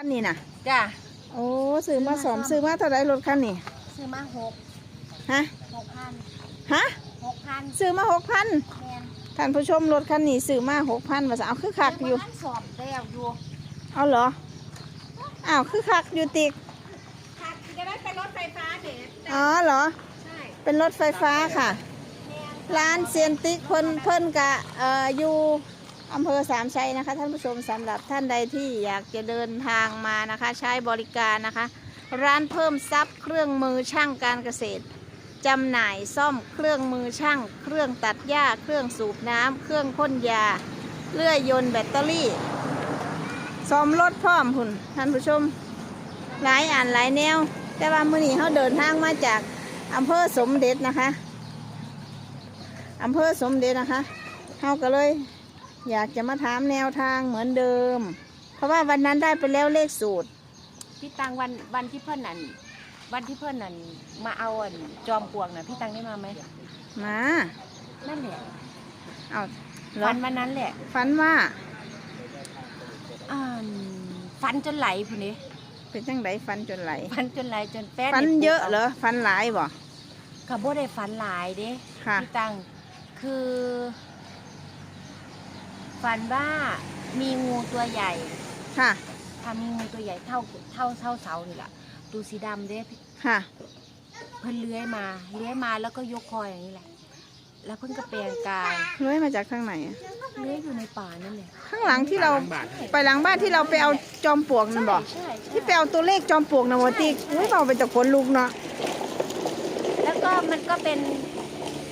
คันนี้น่ะจ้ะโอ้ซื้อมาสอมซื้อมาเท่าไรรถคันนี้ซื้อมาหกฮะหกพันฮะหกพันซื้อมาหกพันแมนท่านผู้ชมรถคันนี้ซื้อมาหกพันมาเอาคือคักอยู่แต่ว่าสอบแล้วอยู่เอาเหรออ้าวคือคักอยู่ติกค่ะจะได้เป็นรถไฟฟ้าเด็ดอ๋อเหรอใช่เป็นรถไฟฟ้าค่ะแมนร้านเซียนติ๊กเพิ่นเพิ่นกะเอ่ออยู่ อำเภอสามชัยนะคะ ท่านผู้ชมสำหรับท่านใดที่อยากจะเดินทางมานะคะ ใช้บริการนะคะ ร้านเพิ่มทรัพย์เครื่องมือช่างการเกษตรจำหน่ายซ่อมเครื่องมือช่าง เครื่องตัดหญ้า เครื่องสูบน้ำ เครื่องพ่นยา เลื่อยยนต์แบตเตอรี่ซ่อมรถพร้อมพุ่นท่านผู้ชม หลายอ่านหลายแนว แต่ว่ามื้อนี้เขาเดินทางมาจากอำเภอสมเด็จนะคะอำเภอสมเด็จนะคะเขาก็เลย อยากจะมาถามแนวทางเหมือนเดิม เพราะว่าวันนั้นได้ไปแล้วเลขสูตร พี่ตังวันวันที่เพื่อนนั่นวันที่เพื่อนนั่นมาเอาอันจอมปลวกน่ะพี่ตังได้มาไหมมานั่นแหละเอาเหรอฟันวันนั้นแหละฝันว่าอ่าฟันจนไหลพุ่นนี้เป็นจังไดฝันจนไหลฟันจนไหลจนแป้นฝันนี่ปลูกเยอะเหรอฝันหลายบ่ก็บ่ได้ฟันหลายเด้ค่ะ พี่ตังคือ ฝันว่ามีงูตัวใหญ่ค่ะถ้ามีงูตัวใหญ่เท่าเท่าเท่าเสานี่แหละดูสีดำเด้พี่ค่ะ เพิ่นเลื้อยมาเลื้อยมาแล้วก็ยกคออย่างนี้แหละ แล้วเพิ่นก็แปลงกายเลื้อยมาจากข้างไหนอะเลื้อยอยู่ในป่านั่นแหละข้างหลังที่เราไปหลังบ้านที่เราไปเอาจอมปลวกนั่นบ่ใช่ใช่ที่ไปเอาตัวเลขจอมปลวกนะวะติ๊กอุ้ยเบาไปจากขนลุกเนาะแล้วก็มันก็เป็น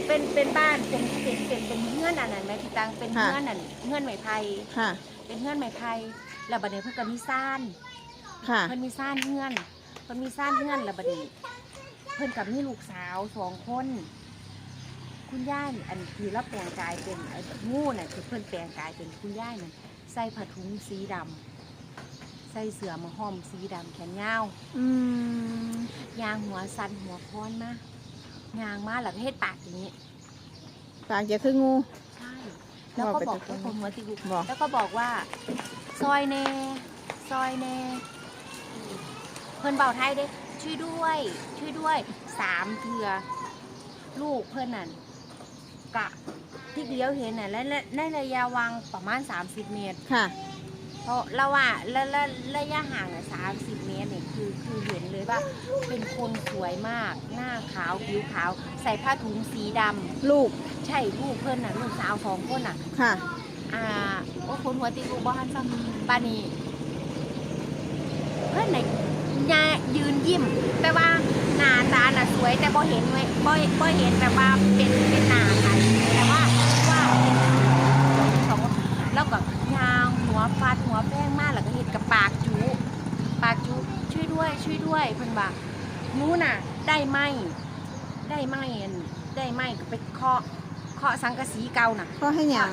เป็นเป็นบ้านเป็นเป็นเป็นเป็นเงื่อนอันนั้นไหมพี่ตังเป็นเงื่อนอันเงื่อนไม้ไผ่ค่ะ เป็นเงื่อนไม้ไผ่แล้วบัดนี้เพิ่นก็มีซ่านค่ะ เพิ่นมีซ่านเงื่อนเพิ่นมีซ่านเงื่อนแล้วบัดนี้เพิ่นกับมีลูกสาวสองคน คุณย่านี่อันคือรับแปลงกายเป็นไอ้งูน่ะคือเพิ่นแปลงกายเป็นคุณย่าน่ะใส่ผ้าถุงสีดำใส่เสื้อมาห้อมสีดำแขนยาวอืมยางหัวสันหัวค้อนมา ยางมาแล้วก็เฮ็ดปากอย่างนี้ ปากจะคืองู ใช่ แล้วก็บอกว่าไปว่าตะโกนคนหัวติกุบอก แล้วก็บอกว่า ซอยแน่ ซอยแน่ เพิ่นเบาไทยเด้ ช่วยด้วย ช่วยด้วยสามเถือลูกเพิ่นนั่นกะที่เดียวเห็นน่ะและและในระยะวางประมาณ 30 เมตร ค่ะ เพราะเราว่าและและระยะห่างน่ะ30เมตรเนี่ย คือคือเห็นเลยว่า เป็นคนสวยมาก หน้าขาวผิวขาว ใส่ผ้าถุงสีดำลูกใช่ลูกเพื่อนน่ะลูกสาวสองคนน่ะ ค่ะ อ่าโอ้คนหัวตีลูกบ้านซ้ำบานีเพื่อนไหนยายืนยิ้ม แต่ว่าหน้าตาน่ะสวยแต่บ่เห็นไว้บ่บ่เห็นแบบว่าเป็นเป็นหน้าใครแต่ว่าว่าเป็นสองแล้วก็ยางหัวฟาดหัวแป้งมากแล้วก็เห็นกับปากจูปากจู ช่วยด้วยช่วยด้วยเพิ่นว่าหนู้น่ะ ได้ไหมได้ไหมอันได้ไหมก็ไปเคาะเคาะสังกะสีเก่าน่ะก็ให้หยัง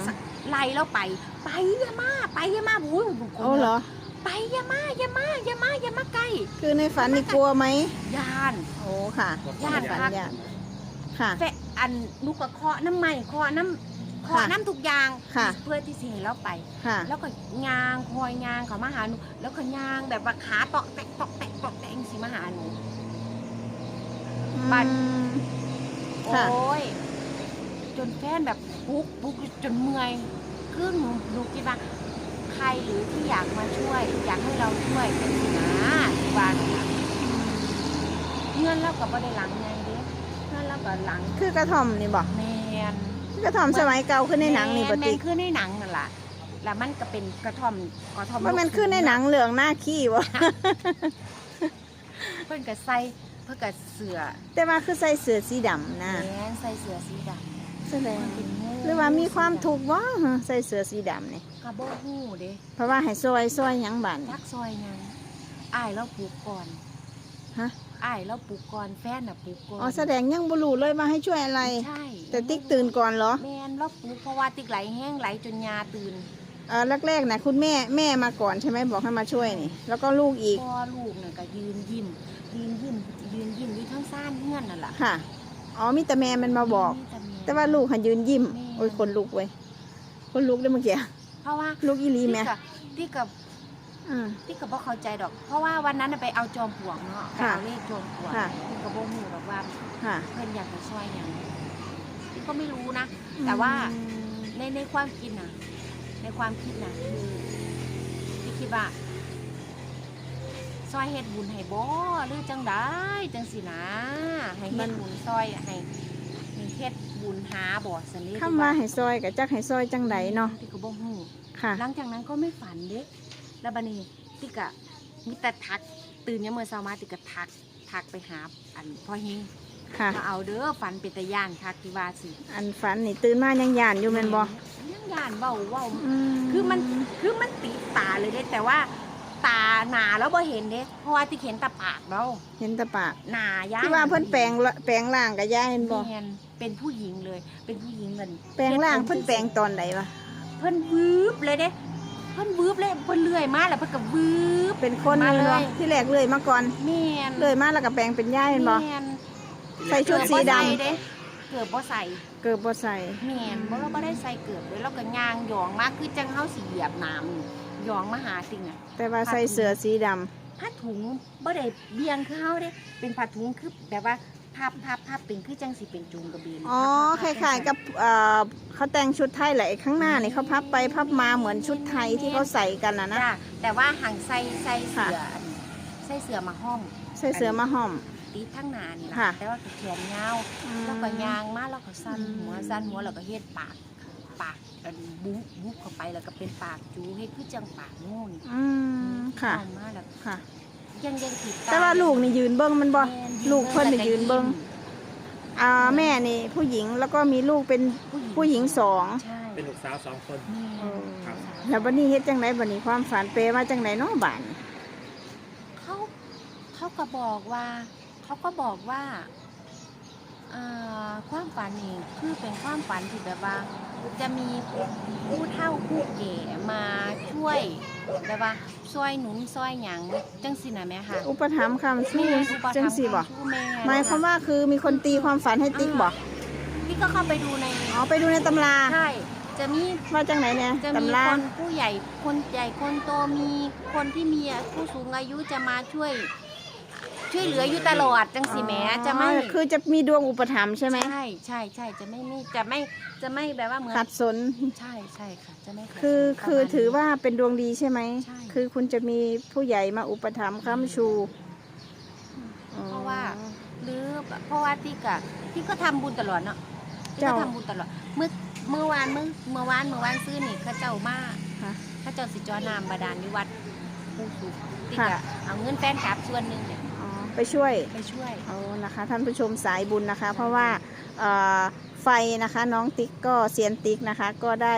ไล่แล้วไป ไปอยามาไปอยามาบุ้ยโอ้เหรอ ไปอยามาอยามาอยามาอยามาใกล้คือในฝันนี่กลัวไหมยาน โอ้ค่ะญาติฝันพักญาติค่ะ แฟะอันนุกกะเคาะน้ำใหม่เคาะน้ำ เคาะค่ะน้ำทุกอย่างค่ะ เพื่อที่สิให้เราไป ค่ะ แล้วก็ยางคอยยางเขามาหาหนู แล้วก็ยางแบบว่าขาตอกแตกตอกแตกตอกแตกสิมาหาหนู บัตรอืมโอค่ะ้ยจนแฟนแบบปุ๊กปุ๊กจนเมื่อยคือหนูหนูคิดว่าใครหรือที่อยากมาช่วย อยากให้เราช่วยเป็นสินะที่บ้านนะคะเงินเรากับบ่ได้หลังไงเด้เงินเรากับหลังคือกระท่อมนี่บอกแมนคือ กระท่อมสมัยเก่าขึ้นในหนังนี่ปแมตินคือในหนังนั่นแหละแล้วมันก็เป็นกระท่อมกระท่อมว่ามันขึ้นในหนังเหลืองหน้าขี้วะเพิ่นก็ใส่เพิ่นก็เสือแต่ว่าคือใส่เสื้อสีดำนะแมนใส่เสือสีดแสดงำเป็นงูหรือว่ามีความถูกข์วะใส่เสื้อสีดำนี่กระโบหูเด้เพราะว่าให้ซอยซอยหยังบัน ทักซอยยังอ้ายเราปลูกก่อนฮะ อ้ายเราปลูกก่อนแฟนน่ะปลูกก่อนอ๋อแสดงยังบุรูเลยว่าให้ช่วยอะไร ใช่แต่ติ๊กตื่นก่อนเหรอแมนเราปลูกเพราะว่าติ๊กไหลแห้งไหลจนยาตื่นเออแรกๆนะคุณแม่แม่มาก่อนใช่ไหมบอกให้มาช่วยนี่ แล้วก็ลูกอีกพ่อลูกน่ะก็ยืนยิ้มยืนยิ้มยืนยิ้มอยู่ทั้งซ่านเงื่อนนั่นแหละค่ะอ๋อมีแต่แม่มันมาบอก แต่ว่าลูกหันยืนยิ้มโอ้ยคนลุกเว้ยคนลุกได้เมื่อกี้เพราะว่าลูกอีหลีแม่ที่กับที่กับ อืมติ๊กก็บ่เข้าใจดอก เพราะว่าวันนั้นน่ะไปเอาจอมปลวกเนาะไปค่ะเอาเลขจอมปลวกค่ะติ๊กก็บ่ฮู้ดอกว่าค่ะเพิ่นอยากจะช่วยหยังติ๊กก็ไม่รู้นะ แต่ว่า ในในความคิดนะในความคิดนะคือที่คิดว่าซอยเฮ็ดบุญให้บ่หรือจังได้จังสินะให้มัเฮ็ดนบุญซอยให้ให้เฮ็ดบุญหาบ่สนิทคำว่าให้ซอยกับจักให้ซอยจังไดเนาะที่ก็บ่ฮู้ค่ะ หลังจากนั้นก็ไม่ฝันเด้ แล้วบัดนี้ติกะมีแต่ทักตื่นยามมื้อเช้ามาติกะทักทักไปหาอันพ่อเฮงค่ะ มาเอาเด้อฝันเป็นตาย่านคักที่ว่าสิอันฝันนี่ตื่นมายังย่านอยู่แม่นบ่ยังย่านเว้าเว้าอืคือมันคือมันติดตาเลยเด้แต่ว่าตาหนาแล้วบ่เห็นเด้เพราะว่าที่เห็นแตาปากเราเห็นแตะปากหนาย่าที่ว่าเพิ่นแปลงละแปลงร่างกับยายเห็นบ่แม่นเป็นผู้หญิงเลย เป็นผู้หญิงเงินแปลงร่างเพิ่นแปลงตอนไหนวะเพิ่นวืบเลยเด้ เพิ่นวืบเลยเพิ่นเลื่อยมาแล้วเพิ่นก็วืบเป็นคนมาเลยเลยที่แรกเลยมาก่อนแม่นเลยมาแล้วก็แปลงเป็นยายเห็นบ่แม่นใส่ชุดสีดำเกือบบ่ใส่เด้เกือบบ่ใส่เกิดบ่ใส่แม่นบ่บ่ได้ใส่เกือบเลยแล้วก็ย่างหยองมากคือจังเฮาสิเหยียบน้ำนี่หยองมาหาสิ่งอะแต่ว่าใส่เสื้อสีดำผ้าถุงบ่ได้เบียงคือเฮาเด้เป็นผ้าถุงคือแบบว่า พับพับพับเป็นคือจังสิเป็นจูงกระเบนอ๋อคพับพับล้ายๆกับเอ่อเขาแต่งชุดไทยแหละไอ้ข้างหน้านี่เขาพับไปพับมาเหมือนชุดไทยที่เขาใส่กันนะนะ จ้ะแต่ว่าหางใส่ใส่เสือค่ะอันใส่เสือมาห้อมใส่เสื้อมาห่มตีทั้งหน้านี่ล่ะค่ะแต่ว่าก็แขนยาวแล้วก็ยางมาแล้วก็สั้นหัวสั้นหัวแล้วก็เฮ็ดปาก ปากอันบุ๊บบุ๊บเข้าไปแล้วก็เป็นปากจูเฮ็ดคือจังปากงูนี่อืมค่ะ เอามาแล้วค่ะ ยังยังติดแต่ว่าลูกนี่ยืนเบิ้งมันบ่แม่นลูกเพิ่นน่ะแล้วยืนเบิ่งอ่าแม่นี่ผู้หญิงแล้วก็มีลูกเป็นผู้หญิงสองใช่เป็นลูกสาวสองคนแม่ครับแล้วบัดนี้เฮ็ดจังไดบัดนี้ความฝันเปมาจังไดเนาะบานเขาเขาก็บอกว่าเขาก็บอกว่าอ่าความฝันนี่คือเป็นความฝันที่แบบว่า จะมีผู้เฒ่าผู้แก่มาช่วย แบบว่าช่วยหนุนช่วยหยังจังสินะแม่ค่ะอุปถัมภ์คำสู้แม่อุปจังถัมภ์ซี่บ่คำชูแม่หมายความว่าคือมีคนตีความฝันให้ติ๊กบ่พี่ก็เข้าไปดูในอ๋อไปดูในตำราใช่จะมีว่าจังไหนเนี่ยจะมีตำราคนผู้ใหญ่คนใหญ่คนโตมีคนที่มีผู้สูงอายุจะมาช่วย ช่วยเหลืออยู่ตลอดจังสิแหม่จะไม่อ๋อคือจะมีดวงอุปถัมภ์ใช่ไหมใช่ใช่ใช่จะไม่ไม่จะไม่จะไม่แบบว่าเหมือนขัดสน ใช่ใช่ค่ะจะไม่ขัดคือสนประคือมาณถือนี้ ว่าเป็นดวงดีใช่ไหม ใช่ คือคุณจะมีผู้ใหญ่มาอุปถัมภ์ค้ำชูเพราะว่า หรือเพราะว่าติ๊กอะติ๊กก็ทำบุญตลอดเนาะติ๊กก็ทำบุญตลอดเมื่อเมื่อวานเมื่อเมื่อวานเมื่อวานซื้อนี่เข้าเจ้ามาค่ะ เข้าเจ้าสิจอนามบาดาลนิวัดผู้สูงติ๊กค่ะอะเอาเงินแฟนคลับส่วนหนึ่งเนี่ยอ๋อ ไปช่วยไปช่วย เอานะคะ ท่านผู้ชมสายบุญนะคะ เพราะว่าเอ่อไฟนะคะน้องติ๊กก็เซียนติ๊กนะคะ ก็ได้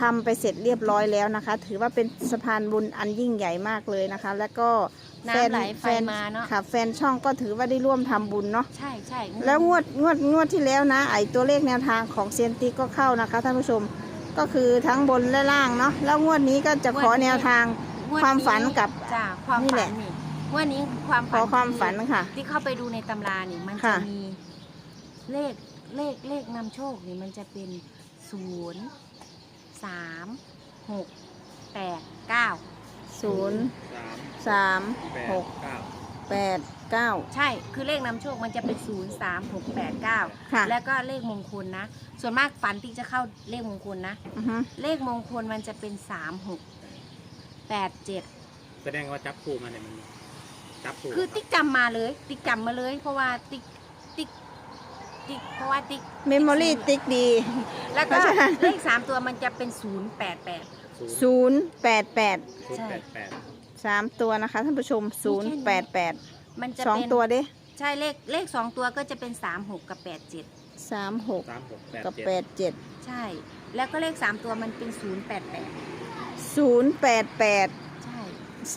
ทำไปเสร็จเรียบร้อยแล้วนะคะ ถือว่าเป็นสะพานบุญอันยิ่งใหญ่มากเลยนะคะ แล้วก็แฟนน้ำไหลไฟแฟนมาเนาะค่ะแฟนช่องก็ถือว่าได้ร่วมทำบุญเนาะ ใช่ใช่แล้วงวดงวดงวดที่แล้วนะ ไอตัวเลขแนวทางของเซียนติ๊กก็เข้านะคะท่านผู้ชมก็คือทั้งบนและล่างเนาะแล้วงวดนี้ก็จะขอแนวทาง งดความฝันกับจ้าความนี่แหฝัละนนี่ง วันนี้ความขฝัอนความฝันค่ะที่เข้าไปดูในตำรานี่มันจะค่ะ มีเลขเลขเลขนำโชคนี่มันจะเป็นศูนย์สามหกแปดเก้าศูนย์สามสามแปดหกเก้าแปดเก้าใช่คือเลขนำโชคมันจะเป็นศูนย์สามหกแปดเก้าค่ะแล้วก็เลขมงคลนะ ส่วนมากฝันที่จะเข้าเลขมงคลนะ อือฮึเลขมงคลมันจะเป็นสามหกแปดเจ็ดแสดงว่าจับคู่มาเนี่ยมัน จับคู่คือติ๊กจำมาเลย ติ๊กจำมาเลย เพราะว่าติ๊กติ๊กติ๊กเพราะว่าติ๊กเมมโมรี่ติ๊กดี แล้วก็เพราะฉะนั้น เลขสามตัวมันจะเป็นศูนย์แปดแปด ศูนย์ศูนย์แปดแปดศูนย์แปดแปดสามตัวนะคะท่านผู้ชมศูนย์แปดแปดมันจะสองเป็นตัวเด้ใช่เลขเลขสองตัวก็จะเป็นสามหกกับแปดเจ็ดสามหกสามหกแปดกับ เจ็ดแปดเจ็ดใช่ แล้วก็เลขสามตัวมันเป็นศูนย์แปดแปดศูนย์แปดแปดใช่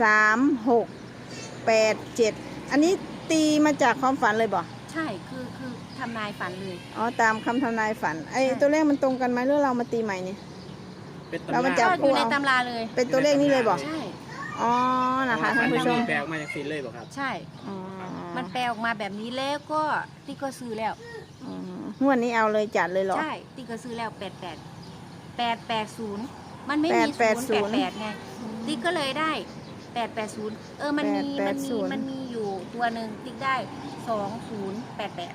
สามหก แปดเจ็ดอันนี้ตีมาจากความฝันเลยบ่ใช่คือคือทำนายฝันเลย อ๋อตามคำทำนายฝันไอ้ใช่ ตัวเลขมันตรงกันไหมหรือเรามาตีใหม่เนี่ยเป็นเรามาตำจัก็บราอยู่ในตำราเลย เป็นตัวเลขนี้เลยบ่ใช่ อ๋อนะคะท่านผู้ชมแปลออกมาจากซีนเลยบ่ครับ ใช่ อ๋อมันแปลออกมาแบบนี้แล้วก็ติ๊กก็ซื้อแล้วอ๋องวดนี้เอาเลยจัดเลยเหรอ ใช่ ติ๊กก็ซื้อแล้วแปดแปดแปดแปดศูนย์มันไม่มีแปศูดนแปดย์ศูแปดนย์แปดไงติ๊กก็เลยได้ แปดแปดศูนย์เออมันมีแปมัดนศูมีนย์มันมีอยู่ตัวหนึ่งติ๊กได้สองศูนย์แปดแปด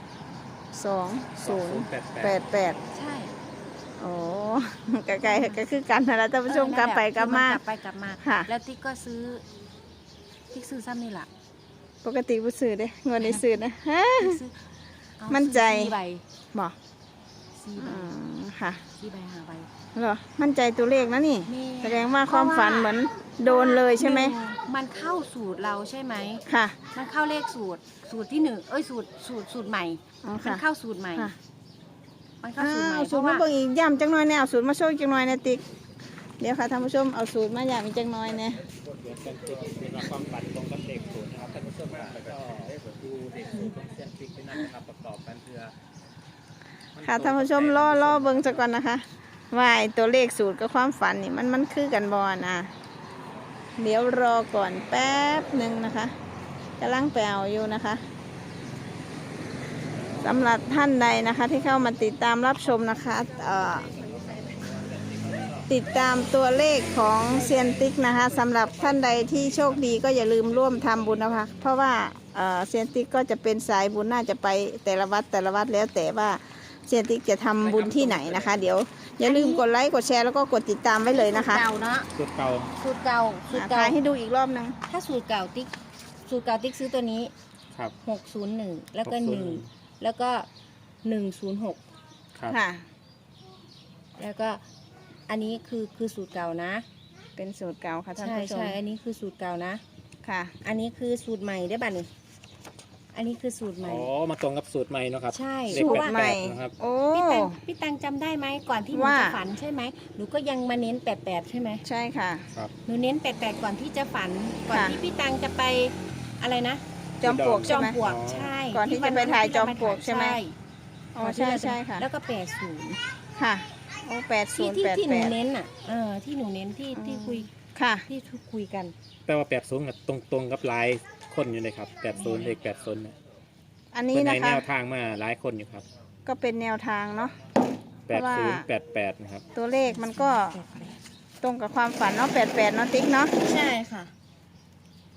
สองศูนย์แปดแปดแปดใช่โอ้ไกลๆก็คือกันนะท่านผู้ชมกลับไปกลับมาเออนั่นแหละคือมันกลับไปกลับมา ค่ะ แล้วติ๊กก็ซื้อ ติ๊กซื้อซ้ำนี่แหละปกติผู้ซื้อเด้เงินในซื้อนะฮะ ติ๊กซื้อเอามั่นใจ ซื้อสี่ใบบอกสี่ใบอืมค่ะสี่ใบห้าใบเหรอมั่นใจตัวเลขนะนี่ แม่แสดงว่าความฝันเหมือน โดนเลยใช่ไหม นึ่งมันเข้าสูตรเราใช่ไหม ค่ะ มันเข้าเลขสูตร สูตรที่หนึ่งเอ้ยสูตรสูตรสูตรใหม่ อ๋อมันค่ะเข้าสูตรใหม่ ค่ะ มันเข้าอ้าสูตรใหม่วเพสูตรราะมาว่าเบิ่งอีกย่ำจังน้อยแน่เอาสูตรมาโชว์จังน้อยแน่ติ๊ก เดี๋ยวค่ะท่านผู้ชมเอาสูตรมาย่ำอีกจังน้อยแน่เดือนเส้นติ๊กเป็นความฝันตรงกับเด็กศูนย์นะครับท่านผู้ชมครับแล้วก็ดูเด็กศูนย์ตรงเส้นติ๊กไปนั่นนะครับประกอบกันเพื่อค่ะท่านผู้ชมรอรอเบิ่งสักก่อนนะคะว่าไอ้ตัวเลขสูตรกับความฝันนี่มันมันคือกันบอนะ เดี๋ยวรอก่อนแป๊บหนึ่งนะคะกำลังแปลอยู่นะคะสำหรับท่านใดนะคะที่เข้ามาติดตามรับชมนะคะติดตามตัวเลขของเซียนติ๊กนะคะสำหรับท่านใดที่โชคดีก็อย่าลืมร่วมทำบุญนะคะเพราะว่าเอ่อเซียนติ๊กก็จะเป็นสายบุญน่าจะไปแต่ละวัดแต่ละวัดแล้วแต่ว่าเซียนติ๊กจะทำบุญที่ไหนนะคะ เดี๋ยว อย่าลืมกดไลค์กดแชร์แล้วก็กดติดตามไว้เลยนะคะ สูตรเก่าเนาะสุดเก่า สูตรเก่าสูตรอะเก่า ถ่ายให้ดูอีกรอบหนึง ถ้าสูตรเก่าติ๊กสูตรเก่าติ๊กซื้อตัวนี้ครับ หกศูนย์หนึ่งแล้วก็หนึ่ง601แล้วก็หนึ่งศูนย์หกครับ ค่ะ แล้วก็อันนี้คือคือสูตรเก่านะเป็นสูตรเก่าค่ะท่านใช่ผู้ชม ใช่อันนี้คือสูตรเก่านะ ค่ะ อันนี้คือสูตรใหม่ได้ป่ะนี่ อันนี้คือสูตรใหม่ อ๋อมาตรงกับสูตรใหม่เนาะครับใช่ เลขสูตแปรดใหแปม่ดนะครับ โอ้ พี่ตังพี่ตังจำได้ไหมก่อนที่หนูว่า จะฝันใช่ไหมหนูก็ยังมาเน้นแปดแปดใช่ไหมใช่ค่ะครับหนูเน้นแปดแปดก่อนที่จะฝัน ก่อนค่ะ ที่พี่ตังจะไปอะไรนะ จอมปลวกจใช่อมไหม ปลวกอ๋อใช่ก่อนที่จะไปถ่ายจอมปลวกใช่ไหม อ๋อก่นที่ใช่เราจะใช่ค่ะ แล้วก็แปดศูนย์ค่ะ โอ้แปดศูที่นย์ที่แปดที่หแปนูดเน้นอะเออที่หนูเน้นที่อืมที่คุยค่ะ ที่คุยกันแต่ว่าแปดศูนย์กับตรงตรงกับหลาย คนอยู่เลยครับแปดศูนย์เลขแปดศูนย์เนี่ยอันนี้เป็นในนะแนคะ วทางมาหลายคนอยู่ครับก็เป็นแนวทางเนาะแปดศูนย์แปดแปดนะครับ ตัวเลขมันก็ตรงกับความฝันเนาะแปดแปดเนาะติ๊กเนาะใช่ค่ะ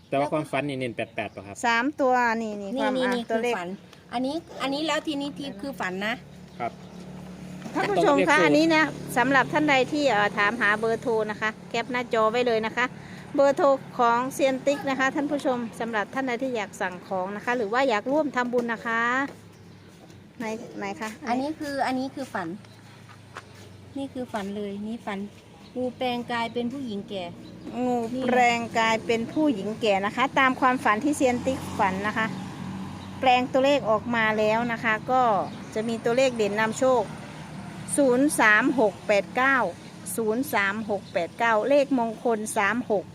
แต่ว่าความฝันนี่เน้นแปดแปดป่ะครับ สามตัวนี่นี่คนี่วามนี่อะนี่ตัคืวอเลขฝัน อันนี้อันนี้แล้วทีนี้ทีคือฝันนะครับ ท่านผู้ชมตรงกับเลขคะศูนย์อันนี้นะสำหรับท่านใดที่เอ่อถามหาเบอร์โทรนะคะ แคปหน้าจอไว้เลยนะคะ เบอร์โทรของเซียนติ๊กนะคะ ท่านผู้ชมสำหรับท่านใดที่อยากสั่งของนะคะ หรือว่าอยากร่วมทำบุญนะคะไหนไหนคะอันนี้คืออันนี้คือฝัน นี่คือฝันเลยนี่ฝันงูแปลงกายเป็นผู้หญิงแก่ งูนี่แปลงกายเป็นผู้หญิงแก่นะคะ ตามความฝันที่เซียนติ๊กฝันนะคะ แปลงตัวเลขออกมาแล้วนะคะ ก็จะมีตัวเลขเด่นนำโชค 03689 03689 เลขมงคล 3687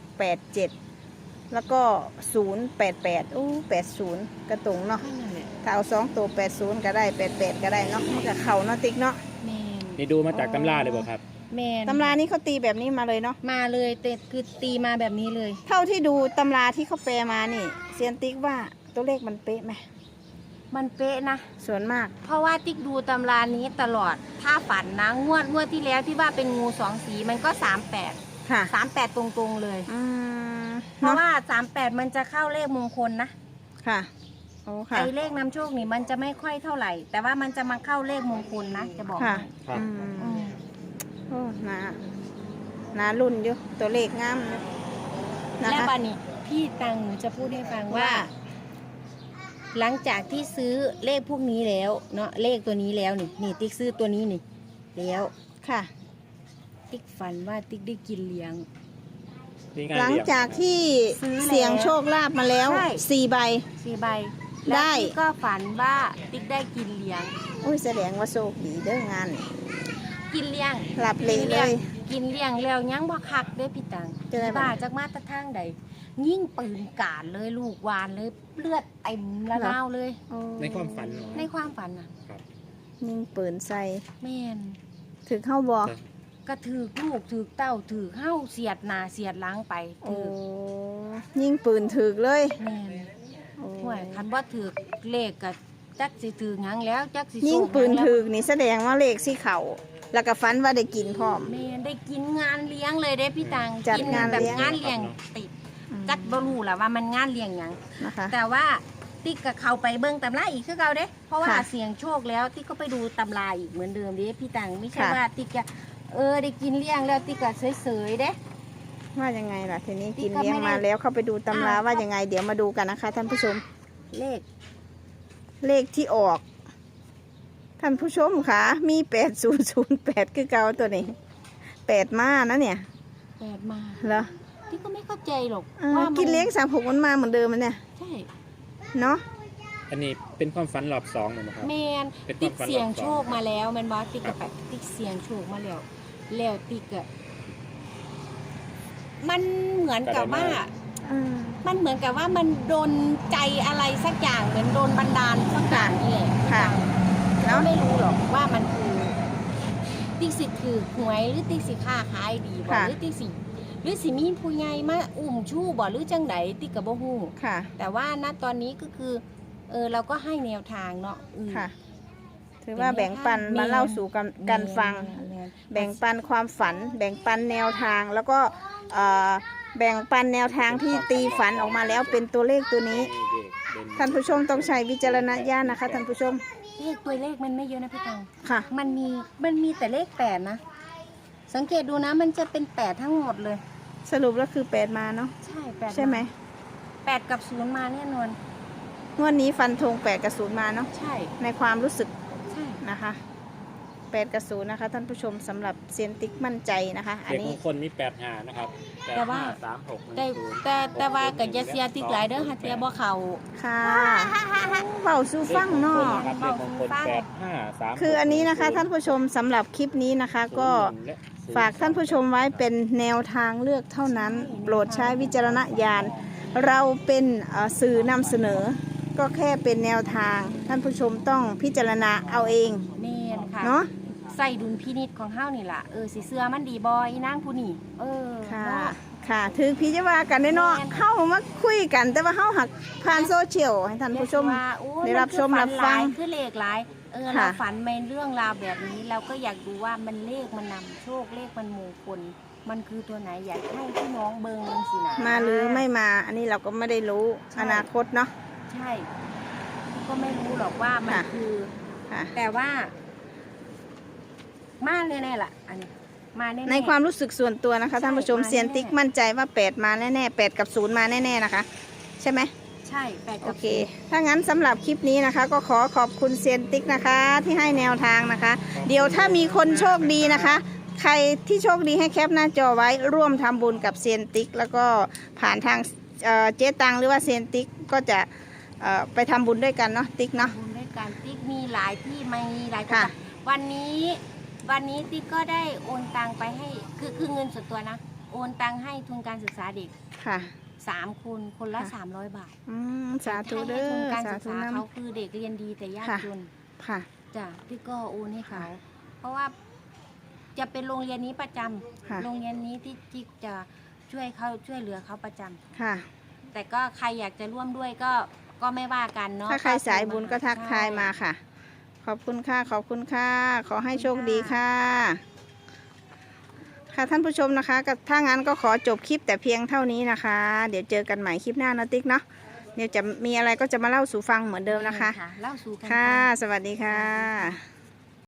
แล้วก็088โอ้80กระตุงเนาะนั่นแหละถ้าเอาสองตัว80ก็ได้88ก็ได้เนาะมันก็เข่าเนาะติ๊กเนาะแมนนี่ดูมาจากตำราเลยบ่ครับ แมนตำรานี้เขาตีแบบนี้มาเลยเนาะมาเลยแต่คือตีมาแบบนี้เลย เท่าที่ดูตำราที่เขาแปลมานี่เซียนติ๊กว่าตัวเลขมันเป๊ะไหมมันเป๊ะนะส่วนมาก เพราะว่าติ๊กดูตำรานี้ตลอดถ้าฝันนะงวดงวดที่แล้วที่ว่าเป็นงูสองสีมันก็สามแปด ค่ะสามแปดตรงๆเลย อืมเพราะเนาะว่าสามแปดมันจะเข้าเลขมงคลนะค่ะโอ้ค่ะ ไอเลขนำโชคนี่มันจะไม่ค่อยเท่าไหร่ แต่ว่ามันจะมาเข้าเลขมงคลนะจะบอกค่ะ ให้ครับ อือืมมโอ้นานารุ่นอยู่ตัวเลขงามอยู่นะและคะบันนี้พี่ตังหนูจะพูดให้ฟังว่า ว่า หลังจากที่ซื้อเลขพวกนี้แล้ว เนาะเลขตัวนี้แล้วนี่นี่ติ๊กซื้อตัวนี้นี่แล้ว ค่ะ ติ๊กฝันว่าติ๊กได้กินเลี้ยง นี่งานหลังเรียงจากที่ซื้อแล้ว เสี่ยงโชคลาภมาแล้วใช่สี่ใบ สี่ใบได้แล้วติ๊กก็ฝันว่าติ๊กได้กินเลี้ยง อุ้ยแสดงว่าโชคดีเด้องานนี่กินเลี้ยง หลับเลกิยนเลเลี้ยงยกินเลี้ยงแล้วยังบ่คักเด้อพี่ตังจะได้บ่บ้าจากมาตรทางใด ยิ่งปืนกาดเลยลูกวานเลยเลือดเต็มละนาวเลยโอ้ในความฝันเหรอในความฝันน่ะ ยิงปืนใส่แม่น ถึงเข้าบอ ก็ถือกลูกถือกเต้าถือกเฮ้าเสียดหนาเสียดหล้างไปโอ้ถือกยิงปืนถึกเลยแม่นโอ้ห่วยคันว่าถือกเลขก็จักสิถือหยังแล้วจักสิยิงส่ปืนหยังแล้วถึกนี่แสดงว่าเลขสีเขาแล้วก็ฝันว่าได้กินพร้อม แม่ได้กินงานเลี้ยงเลยเด้พี่ตังจัดกิงานแบบเลี้ยง งานเลี้ยงติดอืมจักบ่รู้ล่ะว่ามันงานเลี้ยงหยัง นะคะ แต่ว่าติ๊กกับเขาไปเบิ่งตำราอีกคือเก่าเด้ เพราะว่าค่ะเสียงโชคแล้วติ๊กก็ไปดูตำราอีกเหมือนเดิมเด้พี่ตังไม่ใช่ค่ะ ว่าติ๊กจะ เออได้กินเลี้ยงแล้วติ๊กก็เฉยๆเด้ ว่ายังไงล่ะทีนี้ที่กินก็เลี้ยงไม่ได้มาแล้วเข้าไปดูตำราอ้าวว่ายังไง เดี๋ยวมาดูกันนะคะท่านผู้ชม เลข เลขที่ออก ท่านผู้ชมค่ะ มีแปดศูนย์ศูนย์แปดคือเก่าตัวนี้แปดมานะเนี่ยแปดมาเหรอติ๊กก็ไม่เข้าใจหรอกเออว่ามักินเลี้ยงสามหกมันมาเหมือนเดิมมันเนี่ยใช่เนาะอันนี้เป็นความฝันรอบสองเลยนะครับแมนเป็นความติ๊กฝันเสียงรอบสองโชคมาแล้วแมันบอกติ๊กก็ไปติ๊กเสียงโชคมาแล้ว แล้วติ๊กอะมันเหมือนกับว่า อืมมันเหมือนกับว่ามันโดนใจอะไรสักอย่างเหมือนโดนบันดาลสักอย่างนี่แหละค่ะ แล้แล้ววไม่รู้หรอกว่ามันคือติ๊กสิคือหวยหรือติ๊กสิค่าขายดีบ่ค่ะ หรือติ๊กสิหรือสิมีผู้ใหญ่มาอุ้มชู้บ่หรือจังไดติ๊กก็บ่ฮู้ค่ะ แต่ว่าณตอนนี้ก็คือ เออเราก็ให้แนวทางเนาะอืม ค่ะ ถือว่าแบ่งปันเป็นแนวทางมาเล่าสู่กันกันฟัง แม่นแบ่งปันความฝัน แบ่งปันแนวทาง แล้วก็เอ่อแบ่งปันแนวทางที่ตีฝันออกมาแล้วเป็นตัวเลขตัวนี้ ท่านผู้ชมต้องใช้วิจารณญาณนะคะท่านผู้ชม เลขตัวเลขมันไม่เยอะนะพี่ตังค่ะ มันมีมันมีแต่เลขแปดนะ สังเกตดูนะมันจะเป็นแปดทั้งหมดเลย สรุปแล้วคือแปดมาเนาะ ใช่แปดใช่ไหม แปดกับศูนย์มาแน่นอนงวดนี้ฟันธงแปดกับศูนย์มาเนาะ ใช่ ในความรู้สึก ใช่ นะคะ แปดกับศูนย์นะคะ ท่านผู้ชมสำหรับเซียนติ๊กมั่นใจนะคะ อันเด็กนี้ มงคลมีแปดหานะครับแปดห้าสามหกหนึ่งแต่ศูนย์แต่แต่ว่ากับยาเซียติกหลายเด้อฮะเทียบ่เขาค่ะเบาสู้ฟังเนาะครับเลขมงคลแปดห้าสามคืออันนี้นะคะท่านผู้ชมสำหรับคลิปนี้นะคะก็ฝากท่านผู้ชมไว้เป็นแนวทางเลือกเท่านั้น โปรดใช้วิจารณญาณ เราเป็นเอ่อสื่อนำเสนอ ก็แค่เป็นแนวทาง ท่านผู้ชมต้องพิจารณาเอาเองแม่น ค่ะเนาะ ใส่ดุลพินิจของเฮานี่ล่ะเออสิเสื้อมันดีบอยนางผู้นี่เออค่ะ เนาะ ค่ะถือพิจารณากันได้เนาะแม่น เข้ามาคุยกัน แต่ว่าเข้าหักผ่านโซเชียลให้ท่านผู้ชมว่าโอ้ยได้รับชมนรับคือฟังฝันหลายคือเลขหลายเออค่ะเราฝันในเรื่องราวแบบนี้ เราก็อยากดูว่ามันเลขมันนำโชคเลขมันมงคลมันคือตัวไหนอยากให้พี่น้องเบิงสินะมาหรือไม่มา อันนี้เราก็ไม่ได้รู้ใช่อนาคตเนาะ ใช่ ก็ไม่รู้หรอกว่ามันค่ะ คือ ค่ะ แต่ว่า มาแน่ๆล่ะ อันนี้ มาแน่ๆ ในความรู้สึกส่วนตัวนะคะ ใช่ท่านผู้ชมมาแน่ๆ เซียนติ๊กมั่นใจว่าแปดมาแน่ๆแปดกับศูนย์มาแน่ๆนะคะ ใช่ไหม ใช่แปดโอกับเค ถ้างั้นสำหรับคลิปนี้นะคะ ก็ขอขอบคุณเซียนติ๊กนะคะ ที่ให้แนวทางนะคะ เดี๋ยวถ้ามีคนโชคดีนะคะ ใครที่โชคดีให้แคปหน้าจอไว้ร่วมทำบุญกับเซียนติ๊ก แล้วก็ผ่านทางเอ่อเจ๊ตังหรือว่าเซียนติ๊กก็จะเอ่อไปทำบุญด้วยกันเนาะติ๊กเนาะ บุญด้วยการติ๊กมีหลายที่มีหลายนค่ะ วันนี้ วันนี้ติ๊กก็ได้โอนตังไปให้คือคือเงินส่วนตัวนะ โอนตังให้ทุนการศึกษาเด็กค่ะสามคนคนละค่ะสามร้อยบาทอืมสาธุเด้ให้ทุนอการสาศึกธุษาน้ เขาคือเด็กเรียนดีแต่ยากค่ะจนำค่ะ จ้ะติ๊กก็โอนให้เขาเพราะว่าจะเป็นโรงเรียนนี้ประจำค่ะโรงเรียนนี้ที่จิ๊กจะช่วยเขาช่วยเหลือเขาประจำค่ะ แต่ก็ใครอยากจะร่วมด้วยก็ก็ไม่ว่ากันเนาะถ้าใครสายบุญก็ทักทายมาใช่ค่ะ ขอบคุณค่ะ ขอบคุณค่ะ ขอให้โชคดีค่ะ ค่ะท่านผู้ชมนะคะก็ถ้างั้นก็ขอจบคลิปแต่เพียงเท่านี้นะคะ เดี๋ยวเจอกันใหม่คลิปหน้านะติ๊กเนาะ เดี๋ยวจะมีอะไรก็จะมาเล่าสู่ฟังเหมือนเดิมนะคะ เล่าสู่กันค่ะฟังสวัสดีค่ะ